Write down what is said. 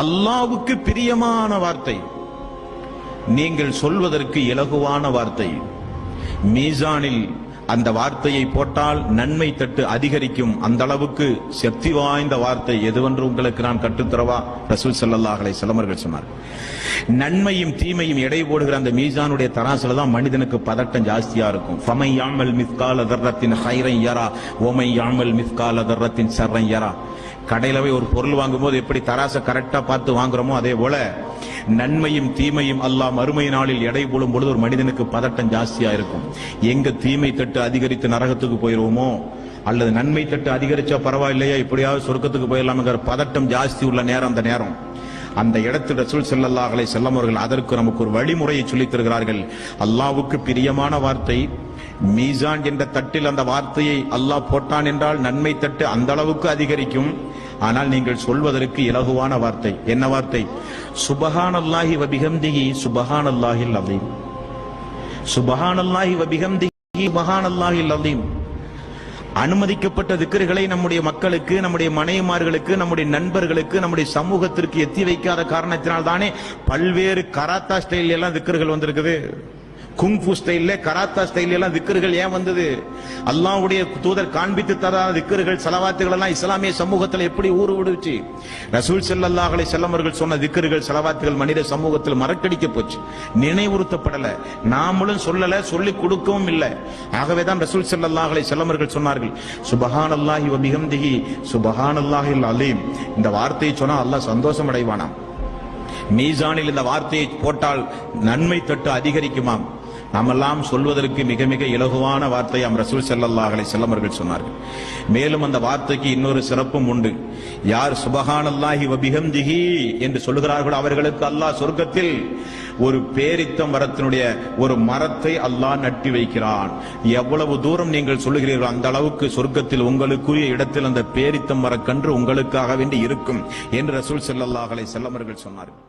அல்லாவுக்கு பிரியமான வார்த்தை. நீங்கள் சொல்வதற்கு இலகுவான வார்த்தை. மீசானில் அந்த வார்த்தையை போட்டால் நன்மை தட்டு அதிகரிக்கும். அந்த அளவுக்கு சக்தி வாய்ந்த வார்த்தை எதுவென்று உங்களுக்கு நான் கற்றுத்தரவா ரசூல் செல்லல்லாஹலை சிலமர்கள் சொன்னார். நன்மையும் தீமையும் எடை போடுகிற அந்த மீசானுடைய தராசுல தான் மனிதனுக்கு பதட்டம் ஜாஸ்தியா இருக்கும். ஃபமை யாமல் மிஸ்கால தர்ரத்தின் ஹைரன் யரா ஓமை யாமல் மிஸ்கால தர்ரத்தின் சர்ரை யரா. கடையில் போய் ஒரு பொருள் வாங்கும்போது எப்படி தராசை கரெக்டாக பார்த்து வாங்குறோமோ அதே போல நன்மையும் தீமையும் அல்லாஹ் அருமை நாளில் எடை போடும் பொழுது ஒரு மனிதனுக்கு பதட்டம் ஜாஸ்தியாக இருக்கும். எங்க தீமை தட்டு அதிகரித்து நரகத்துக்கு போயிடுவோமோ அல்லது நன்மை தட்டு அதிகரிச்சா பரவாயில்லையா? இப்படியாவது சொர்க்கத்துக்கு போயிடலாமுங்கிற பதட்டம் ஜாஸ்தி உள்ள நேரம் அந்த நேரம். அந்த இடத்தில் ரசூல் ஸல்லல்லாஹு அலைஹி அவர்கள் அதற்கு நமக்கு ஒரு வழிமுறையை சொல்லித் தருகிறார்கள். அல்லாவுக்கு பிரியமான வார்த்தை மீசான் என்ற தட்டில் அந்த வார்த்தையை அல்லாஹ் போட்டான் என்றால் நன்மை தட்டு அந்த அளவுக்கு அதிகரிக்கும். ஆனால் நீங்கள் சொல்வதற்கு இலகுவான வார்த்தை. என்ன வார்த்தை? சுபஹானல்லாஹி வபிஹம்திஹி சுபஹானல்லாஹில் அலீம். சுபஹானல்லாஹி வபிஹம்திஹி சுபஹானல்லாஹில் அலீம். அனுமதிக்கப்பட்ட திக்கர்களை நம்முடைய மக்களுக்கு நம்முடைய மனைவிமார்களுக்கு நம்முடைய நண்பர்களுக்கு நம்முடைய சமூகத்திற்கு எத்தி வைக்காத காரணத்தினால் தானே பல்வேறு கராத்தா ஸ்டைல் எல்லாம் திக்கர்கள் வந்திருக்குது. குங்ஃபு ஸ்டைல்ல கராத்தா ஸ்டைல் எல்லாம் திக்கர்கள் ஏன் வந்தது? அல்லாவுடைய தூதர் காண்பித்து தராத திக்கர்கள் செலவாத்துகள் எல்லாம் இஸ்லாமிய சமூகத்தில் எப்படி ஊறு விடுச்சு? ரசூல் செல்லல்லாஹலை செல்லமர்கள் சொன்ன திக்கர்கள் செலவாத்துகள் மனித சமூகத்தில் மறக்கடிக்க போச்சு. நினைவுறுத்தப்படல. நாமளும் சொல்லல சொல்லி கொடுக்கவும் இல்லை. ஆகவே தான் ரசூல் செல்லல்லாஹலை செல்லமர்கள் சொன்னார்கள் சுபஹான் சொன்னார்கள் சுபஹானல்லாஹி வ பிஹம்திஹி சுபஹானல்லாஹில் அலீம். இந்த வார்த்தையை சொன்னா அல்லாஹ் சந்தோஷம் அடைவானாம். மீசானில் இந்த வார்த்தையை போட்டால் நன்மை தட்டு அதிகரிக்குமாம். நாமெல்லாம் சொல்வதற்கு மிக மிக இலகுவான வார்த்தையாம் ரசூல் ஸல்லல்லாஹு அலைஹி வஸல்லம் அவர்கள் சொன்னார்கள். மேலும் அந்த வார்த்தைக்கு இன்னொரு சிறப்பும் உண்டு. யார் சுபஹானல்லாஹி வ என்று சொல்லுகிறார்களோ அவர்களுக்கு அல்லாஹ் சொர்க்கத்தில் ஒரு பேரித்தம் மரத்தினுடைய ஒரு மரத்தை அல்லாஹ் நட்டி வைக்கிறான். எவ்வளவு தூரம் நீங்கள் சொல்லுகிறீர்கள் அந்த அளவுக்கு சொர்க்கத்தில் உங்களுக்குரிய இடத்தில் அந்த பேரித்தம் மரக்கன்று உங்களுக்காக வேண்டி இருக்கும் என்று ரசூல் செல்லல்லாஹலை செல்லமர்கள் சொன்னார்கள்.